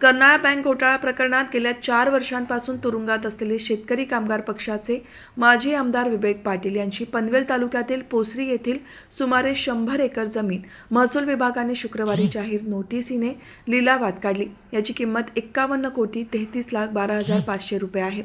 Karnala bank घोटाळा प्रकरणात गेल्या चार वर्षांपासून तुरुंगात असलेले शेतकरी कामगार पक्षाचे माजी आमदार विवेक पाटील यांची पनवेल तालुक्यातील पोसरी येथील सुमारे शंभर एकर जमीन महसूल विभागाने शुक्रवारी जाहीर नोटिसीने लिलावात काढली. याची किंमत एक्कावन्न कोटी तेहतीस लाख बारा हजार पाचशे रुपये आहे.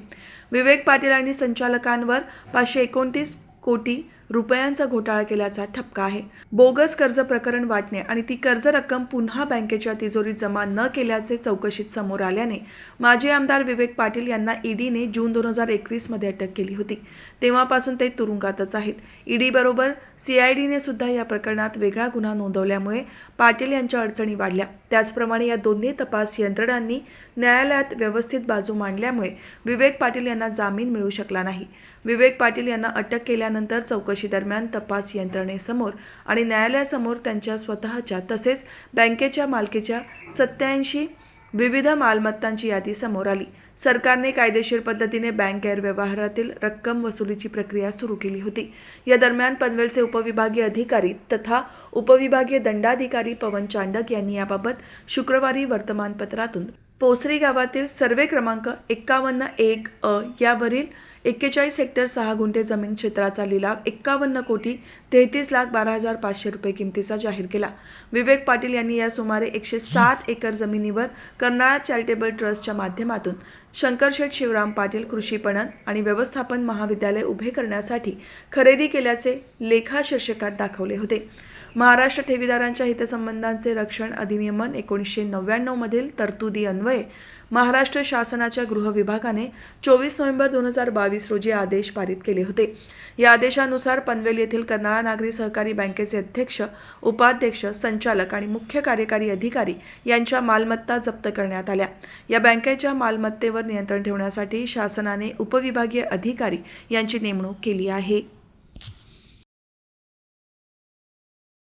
विवेक पाटील आणि संचालकांवर पाचशे एकोणतीस कोटी रुपयांचा घोटाळा केल्याचा ठपका आहे. बोगस कर्ज प्रकरण वाटणे आणि ती कर्ज रक्कम पुन्हा बँकेच्या तिजोरीत जमा न केल्याचे चौकशीत समोर आल्याने माजी आमदार विवेक पाटील यांना ईडीने जून दोन हजार एकवीसमध्ये अटक केली होती. तेव्हापासून ते तुरुंगातच आहेत. ईडी बरोबर सीआयडीने सुद्धा या प्रकरणात वेगळा गुन्हा नोंदवल्यामुळे पाटील यांच्या अडचणी वाढल्या. त्याचप्रमाणे या दोन्ही तपास यंत्रणांनी न्यायालयात व्यवस्थित बाजू मांडल्यामुळे विवेक पाटील यांना जामीन मिळू शकला नाही. विवेक पाटील यांना अटक केल्यानंतर चौकशी चौकशीदरम्यान तपास यंत्रणेसमोर आणि न्यायालयासमोर त्यांच्या स्वतःच्या तसेच बँकेच्या मालकीच्या सत्याऐंशी विविध मालमत्तांची यादी समोर आली. सरकारने कायदेशीर पद्धतीने बँक गैरव्यवहारातील रक्कम वसुलीची प्रक्रिया सुरू केली होती. या दरम्यान पनवेलचे उपविभागीय अधिकारी तथा उपविभागीय दंडाधिकारी पवन चांडक यांनी याबाबत शुक्रवारी वर्तमानपत्रातून पोसरी गावातील सर्वे क्रमांक एक्कावन्न एक अ यावरील एक्केचाळीस हेक्टर सहा गुंठे जमीन क्षेत्राचा लिलाव एक्कावन्न कोटी तेहतीस लाख बारा हजार पाचशे रुपये किमतीचा जाहीर केला. विवेक पाटील यांनी या सुमारे एकशे सात एकर जमिनीवर कर्नाळा चॅरिटेबल ट्रस्टच्या माध्यमातून शंकरशेठ शिवराम पाटील कृषी पणन आणि व्यवस्थापन महाविद्यालय उभे करण्यासाठी खरेदी केल्याचे लेखा शीर्षकात दाखवले होते. महाराष्ट्र ठेवीदारांच्या हितसंबंधांचे रक्षण अधिनियमन एकोणीसशे नव्याण्णवमधील तरतुदी अन्वये. महाराष्ट्र शासनाच्या गृह विभागाने चोवीस नोव्हेंबर दोन हजार बावीस रोजी आदेश पारित केले होते. या आदेशानुसार पनवेल येथील कर्नाळा नागरी सहकारी बँकेचे अध्यक्ष उपाध्यक्ष संचालक आणि मुख्य कार्यकारी अधिकारी यांच्या मालमत्ता जप्त करण्यात आल्या. या बँकेच्या मालमत्तेवर नियंत्रण ठेवण्यासाठी शासनाने उपविभागीय अधिकारी यांची नेमणूक केली आहे.